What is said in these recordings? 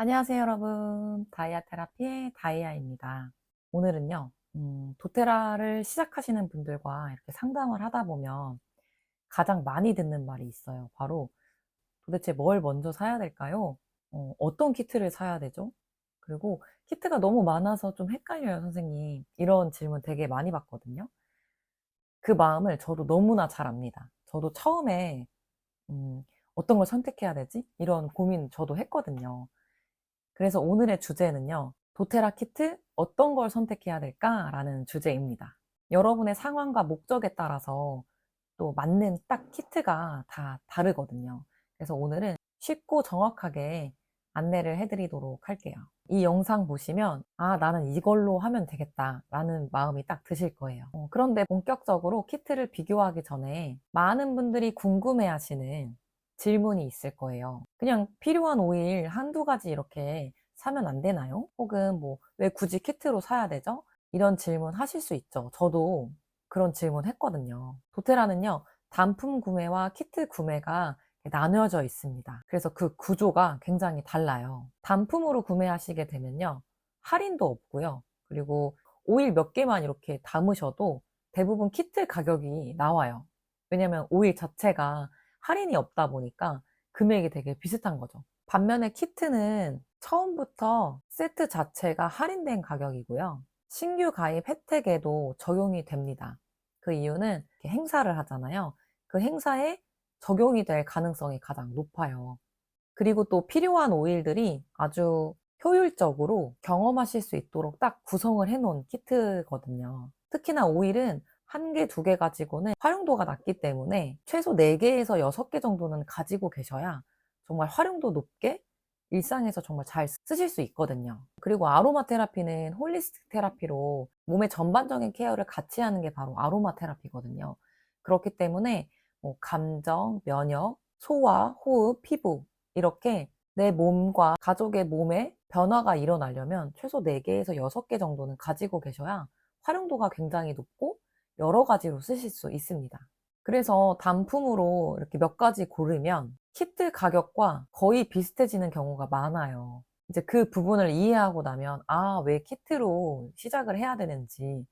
안녕하세요, 여러분. 다이아 테라피의 다이아입니다. 오늘은요, 음, 도테라를 시작하시는 분들과 이렇게 상담을 하다 보면 가장 많이 듣는 말이 있어요. 바로 도대체 뭘 먼저 사야 될까요? 어, 어떤 키트를 사야 되죠? 그리고 키트가 너무 많아서 좀 헷갈려요, 선생님. 이런 질문 되게 많이 받거든요. 그 마음을 저도 너무나 잘 압니다. 저도 처음에 음, 어떤 걸 선택해야 되지? 이런 고민 저도 했거든요. 그래서 오늘의 주제는요. 도테라 키트 어떤 걸 선택해야 될까라는 주제입니다. 여러분의 상황과 목적에 따라서 또 맞는 딱 키트가 다 다르거든요. 그래서 오늘은 쉽고 정확하게 안내를 해드리도록 할게요. 이 영상 보시면 아 나는 이걸로 하면 되겠다라는 마음이 딱 드실 거예요. 어, 그런데 본격적으로 키트를 비교하기 전에 많은 분들이 궁금해하시는 질문이 있을 거예요. 그냥 필요한 오일 한두 가지 이렇게 사면 안 되나요? 혹은 뭐 왜 굳이 키트로 사야 되죠? 이런 질문 하실 수 있죠. 저도 그런 질문 했거든요. 도테라는요, 단품 구매와 키트 구매가 나뉘어져 있습니다. 그래서 그 구조가 굉장히 달라요. 단품으로 구매하시게 되면요, 할인도 없고요. 그리고 오일 몇 개만 이렇게 담으셔도 대부분 키트 가격이 나와요. 왜냐면 오일 자체가 할인이 없다 보니까 금액이 되게 비슷한 거죠. 반면에 키트는 처음부터 세트 자체가 할인된 가격이고요. 신규 가입 혜택에도 적용이 됩니다. 그 이유는 행사를 하잖아요. 그 행사에 적용이 될 가능성이 가장 높아요. 그리고 또 필요한 오일들이 아주 효율적으로 경험하실 수 있도록 딱 구성을 해놓은 키트거든요. 특히나 오일은 한 개, 두 개 가지고는 활용도가 낮기 때문에 최소 4개에서 6개 정도는 가지고 계셔야 정말 활용도 높게 일상에서 정말 잘 쓰실 수 있거든요. 그리고 아로마 테라피는 홀리스틱 테라피로 몸의 전반적인 케어를 같이 하는 게 바로 아로마 테라피거든요. 그렇기 때문에 뭐 감정, 면역, 소화, 호흡, 피부 이렇게 내 몸과 가족의 몸에 변화가 일어나려면 최소 4개에서 6개 정도는 가지고 계셔야 활용도가 굉장히 높고 여러 가지로 쓰실 수 있습니다. 그래서 단품으로 이렇게 몇 가지 고르면 키트 가격과 거의 비슷해지는 경우가 많아요. 이제 그 부분을 이해하고 나면, 아, 왜 키트로 시작을 해야 되는지,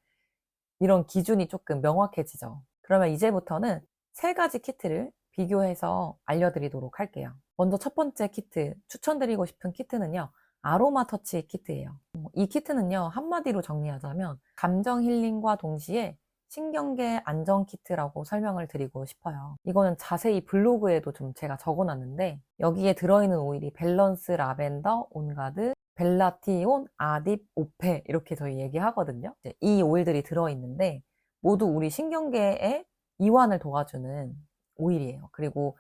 이런 기준이 조금 명확해지죠. 그러면 이제부터는 세 가지 키트를 비교해서 알려드리도록 할게요. 먼저 첫 번째 키트, 추천드리고 싶은 키트는요, 아로마 터치 키트예요. 이 키트는요, 한마디로 정리하자면, 감정 힐링과 동시에 신경계 안정 키트라고 설명을 드리고 싶어요. 이거는 자세히 블로그에도 좀 제가 적어놨는데 여기에 들어있는 오일이 밸런스 라벤더, 온가드, 벨라티온, 아딥, 오페 이렇게 저희 얘기하거든요. 이 오일들이 들어있는데 모두 우리 신경계의 이완을 도와주는 오일이에요. 그리고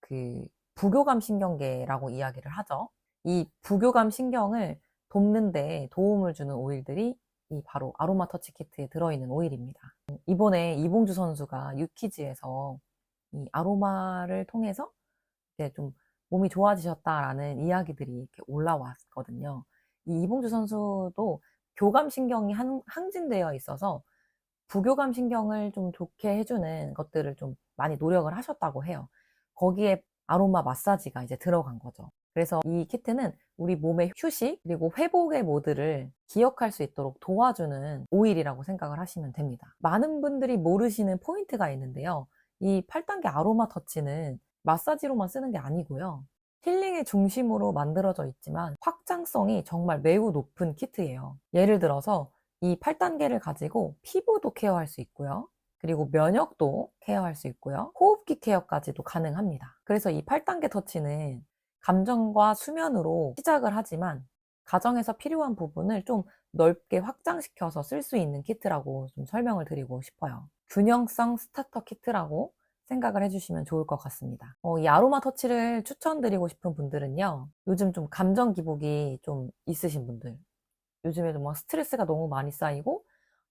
그 부교감 신경계라고 이야기를 하죠. 이 부교감 신경을 돕는데 도움을 주는 오일들이 이 바로 아로마 터치 키트에 들어있는 오일입니다. 이번에 이봉주 선수가 유키즈에서 이 아로마를 통해서 이제 좀 몸이 좋아지셨다라는 이야기들이 이렇게 올라왔거든요. 이 이봉주 선수도 교감 신경이 한, 항진되어 있어서 부교감 신경을 좀 좋게 해주는 것들을 좀 많이 노력을 하셨다고 해요. 거기에 아로마 마사지가 이제 들어간 거죠. 그래서 이 키트는 우리 몸의 휴식 그리고 회복의 모드를 기억할 수 있도록 도와주는 오일이라고 생각을 하시면 됩니다. 많은 분들이 모르시는 포인트가 있는데요. 이 8단계 아로마 터치는 마사지로만 쓰는 게 아니고요. 힐링의 중심으로 만들어져 있지만 확장성이 정말 매우 높은 키트예요. 예를 들어서 이 8단계를 가지고 피부도 케어할 수 있고요. 그리고 면역도 케어할 수 있고요. 호흡기 케어까지도 가능합니다. 그래서 이 8단계 터치는 감정과 수면으로 시작을 하지만 가정에서 필요한 부분을 좀 넓게 확장시켜서 쓸 수 있는 키트라고 좀 설명을 드리고 싶어요. 균형성 스타터 키트라고 생각을 해주시면 좋을 것 같습니다. 어, 이 아로마 터치를 추천드리고 싶은 분들은요. 요즘 좀 감정 기복이 좀 있으신 분들, 요즘에도 막 스트레스가 너무 많이 쌓이고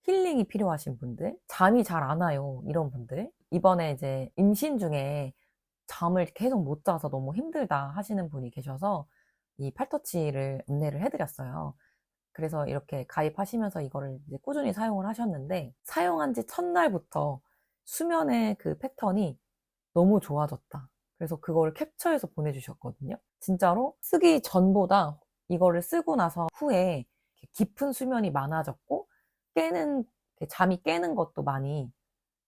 힐링이 필요하신 분들, 잠이 잘 안 와요. 이런 분들. 이번에 이제 임신 중에 잠을 계속 못 자서 너무 힘들다 하시는 분이 계셔서 이 팔터치를 안내를 해드렸어요. 그래서 이렇게 가입하시면서 이거를 이제 꾸준히 사용을 하셨는데 사용한 지 첫날부터 수면의 그 패턴이 너무 좋아졌다. 그래서 그걸 캡처해서 보내주셨거든요. 진짜로 쓰기 전보다 이거를 쓰고 나서 후에 깊은 수면이 많아졌고 깨는 잠이 깨는 것도 많이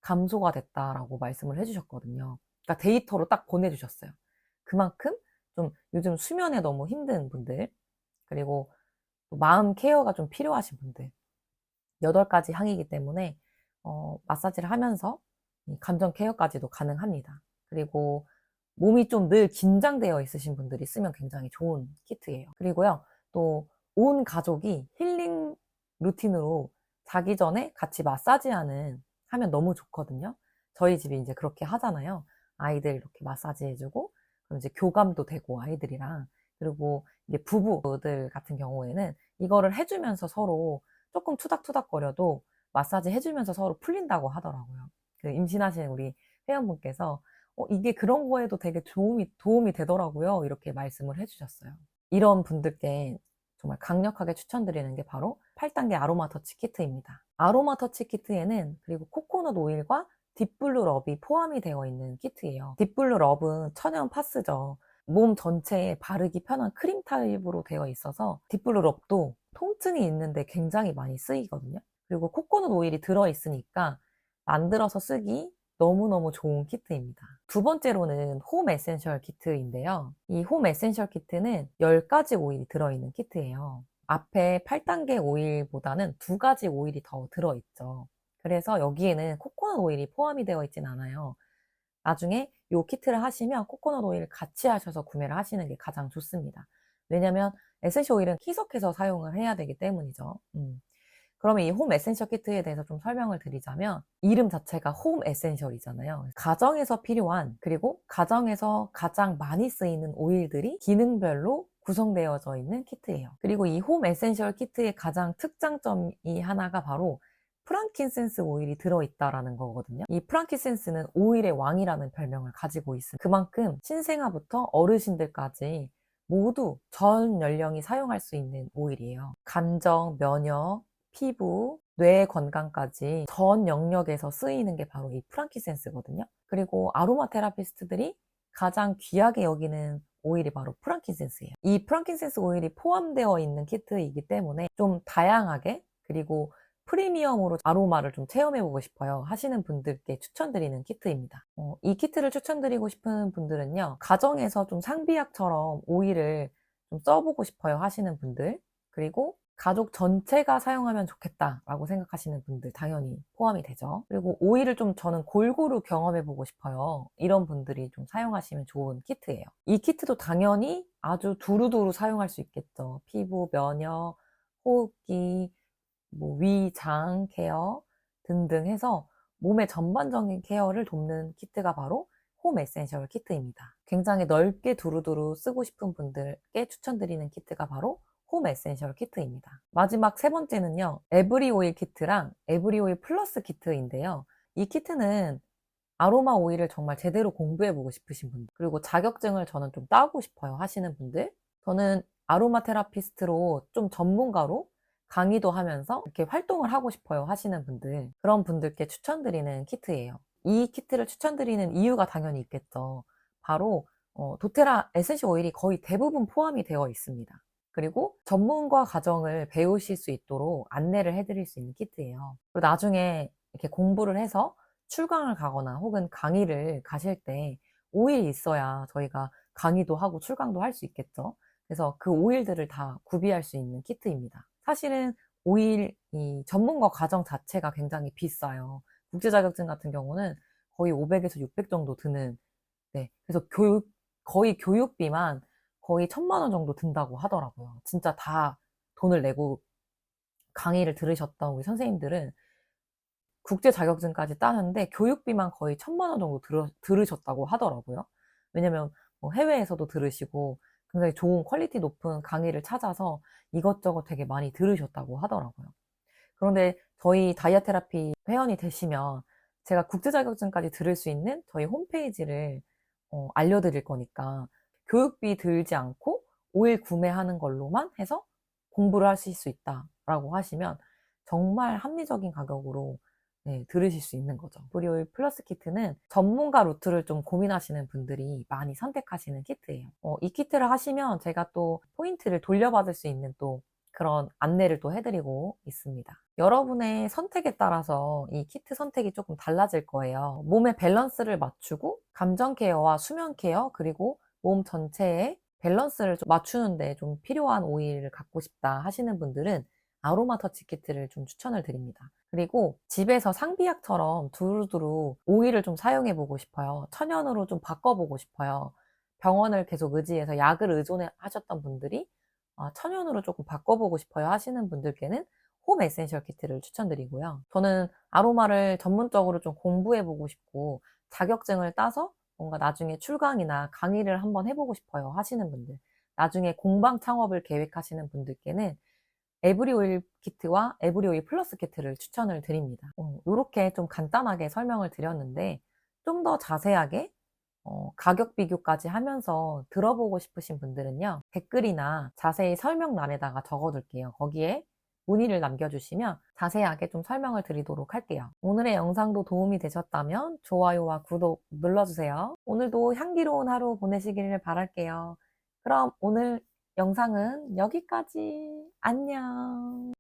감소가 됐다라고 말씀을 해주셨거든요. 그러니까 데이터로 딱 보내주셨어요. 그만큼 좀 요즘 수면에 너무 힘든 분들 그리고 또 마음 케어가 좀 필요하신 분들 여덟 가지 항이기 때문에 어, 마사지를 하면서 이 감정 케어까지도 가능합니다. 그리고 몸이 좀 늘 긴장되어 있으신 분들이 쓰면 굉장히 좋은 키트예요. 그리고요, 또 온 가족이 힐링 루틴으로 자기 전에 같이 마사지하는 하면 너무 좋거든요. 저희 집이 이제 그렇게 하잖아요. 아이들 이렇게 마사지 해주고, 그럼 이제 교감도 되고 아이들이랑 그리고 이제 부부들 같은 경우에는 이거를 해주면서 서로 조금 투닥투닥거려도 마사지 해주면서 서로 풀린다고 하더라고요. 그 임신하신 우리 회원분께서 어, 이게 그런 거에도 되게 도움이, 도움이 되더라고요. 이렇게 말씀을 해주셨어요. 이런 분들께 정말 강력하게 추천드리는 게 바로 8단계 아로마 터치 키트입니다. 아로마 터치 키트에는 그리고 코코넛 오일과 딥블루 럽이 포함이 되어 있는 키트예요. 딥블루 럽은 천연 파스죠. 몸 전체에 바르기 편한 크림 타입으로 되어 있어서 딥블루 럽도 통증이 있는데 굉장히 많이 쓰이거든요. 그리고 코코넛 오일이 들어있으니까 만들어서 쓰기 너무너무 좋은 키트입니다. 두 번째로는 홈 에센셜 키트인데요. 이 홈 에센셜 키트는 10가지 오일이 들어있는 키트예요. 앞에 8단계 오일보다는 두 가지 오일이 더 들어있죠. 그래서 여기에는 코코넛 오일이 포함이 되어 있진 않아요. 나중에 이 키트를 하시면 코코넛 오일을 같이 하셔서 구매를 하시는 게 가장 좋습니다. 왜냐면 에센셜 오일은 희석해서 사용을 해야 되기 때문이죠. 음. 그러면 이 홈 에센셜 키트에 대해서 좀 설명을 드리자면 이름 자체가 홈 에센셜이잖아요. 가정에서 필요한 그리고 가정에서 가장 많이 쓰이는 오일들이 기능별로 구성되어져 있는 키트예요. 그리고 이 홈 에센셜 키트의 가장 특장점이 하나가 바로 프랑킨센스 오일이 들어있다라는 거거든요. 이 프랑킨센스는 오일의 왕이라는 별명을 가지고 있습니다. 그만큼 신생아부터 어르신들까지 모두 전 연령이 사용할 수 있는 오일이에요. 감정, 면역, 피부, 뇌 건강까지 전 영역에서 쓰이는 게 바로 이 프랑키센스거든요. 그리고 아로마 테라피스트들이 가장 귀하게 여기는 오일이 바로 프랑킨센스예요. 이 프랑킨센스 오일이 포함되어 있는 키트이기 때문에 좀 다양하게 그리고 프리미엄으로 아로마를 좀 체험해보고 싶어요 하시는 분들께 추천드리는 키트입니다. 어, 이 키트를 추천드리고 싶은 분들은요. 가정에서 좀 상비약처럼 오일을 좀 써보고 싶어요 하시는 분들 그리고 가족 전체가 사용하면 좋겠다라고 생각하시는 분들 당연히 포함이 되죠. 그리고 오일을 좀 저는 골고루 경험해보고 싶어요. 이런 분들이 좀 사용하시면 좋은 키트예요. 이 키트도 당연히 아주 두루두루 사용할 수 있겠죠. 피부, 면역, 호흡기, 뭐 위, 장 케어 등등 해서 몸의 전반적인 케어를 돕는 키트가 바로 홈 에센셜 키트입니다. 굉장히 넓게 두루두루 쓰고 싶은 분들께 추천드리는 키트가 바로 홈 에센셜 키트입니다. 마지막 세 번째는요. 에브리 오일 키트랑 에브리 오일 플러스 키트인데요. 이 키트는 아로마 오일을 정말 제대로 공부해보고 싶으신 분들 그리고 자격증을 저는 좀 따고 싶어요 하시는 분들 저는 아로마 테라피스트로 좀 전문가로 강의도 하면서 이렇게 활동을 하고 싶어요 하시는 분들 그런 분들께 추천드리는 키트예요. 이 키트를 추천드리는 이유가 당연히 있겠죠. 바로 어, 도테라 에센셜 오일이 거의 대부분 포함이 되어 있습니다. 그리고 전문가 과정을 배우실 수 있도록 안내를 해드릴 수 있는 키트예요. 그리고 나중에 이렇게 공부를 해서 출강을 가거나 혹은 강의를 가실 때 오일이 있어야 저희가 강의도 하고 출강도 할 수 있겠죠. 그래서 그 오일들을 다 구비할 수 있는 키트입니다. 사실은 오일 이 전문가 과정 자체가 굉장히 비싸요. 국제 자격증 같은 경우는 거의 500에서 600 정도 드는 네. 그래서 교육 거의 교육비만 거의 천만 원 정도 든다고 하더라고요. 진짜 다 돈을 내고 강의를 들으셨던 우리 선생님들은 국제 자격증까지 따는데 교육비만 거의 천만 원 정도 들으, 들으셨다고 하더라고요. 왜냐면 뭐 해외에서도 들으시고 굉장히 좋은 퀄리티 높은 강의를 찾아서 이것저것 되게 많이 들으셨다고 하더라고요. 그런데 저희 다이아 테라피 회원이 되시면 제가 국제 자격증까지 들을 수 있는 저희 홈페이지를 어, 알려드릴 거니까 교육비 들지 않고 오일 구매하는 걸로만 해서 공부를 하실 수 있다라고 하시면 정말 합리적인 가격으로 네, 들으실 수 있는 거죠. 오일 플러스 키트는 전문가 루트를 좀 고민하시는 분들이 많이 선택하시는 키트예요. 어, 이 키트를 하시면 제가 또 포인트를 돌려받을 수 있는 또 그런 안내를 또 해드리고 있습니다. 여러분의 선택에 따라서 이 키트 선택이 조금 달라질 거예요. 몸의 밸런스를 맞추고 감정 케어와 수면 케어 그리고 몸 전체의 밸런스를 좀 맞추는데 좀 필요한 오일을 갖고 싶다 하시는 분들은 아로마 터치 키트를 좀 추천을 드립니다. 그리고 집에서 상비약처럼 두루두루 오일을 좀 사용해 보고 싶어요. 천연으로 좀 바꿔보고 싶어요. 병원을 계속 의지해서 약을 의존하셨던 분들이 아, 천연으로 조금 바꿔보고 싶어요 하시는 분들께는 홈 에센셜 키트를 추천드리고요. 저는 아로마를 전문적으로 좀 공부해보고 싶고 자격증을 따서 뭔가 나중에 출강이나 강의를 한번 해보고 싶어요 하시는 분들, 나중에 공방 창업을 계획하시는 분들께는 에브리 오일 키트와 에브리 오일 플러스 키트를 추천을 드립니다. 이렇게 좀 간단하게 설명을 드렸는데 좀 더 자세하게 어, 가격 비교까지 하면서 들어보고 싶으신 분들은요 댓글이나 자세히 설명란에다가 적어둘게요. 거기에 문의를 남겨주시면 자세하게 좀 설명을 드리도록 할게요. 오늘의 영상도 도움이 되셨다면 좋아요와 구독 눌러주세요. 오늘도 향기로운 하루 보내시기를 바랄게요. 그럼 오늘 영상은 여기까지. 안녕.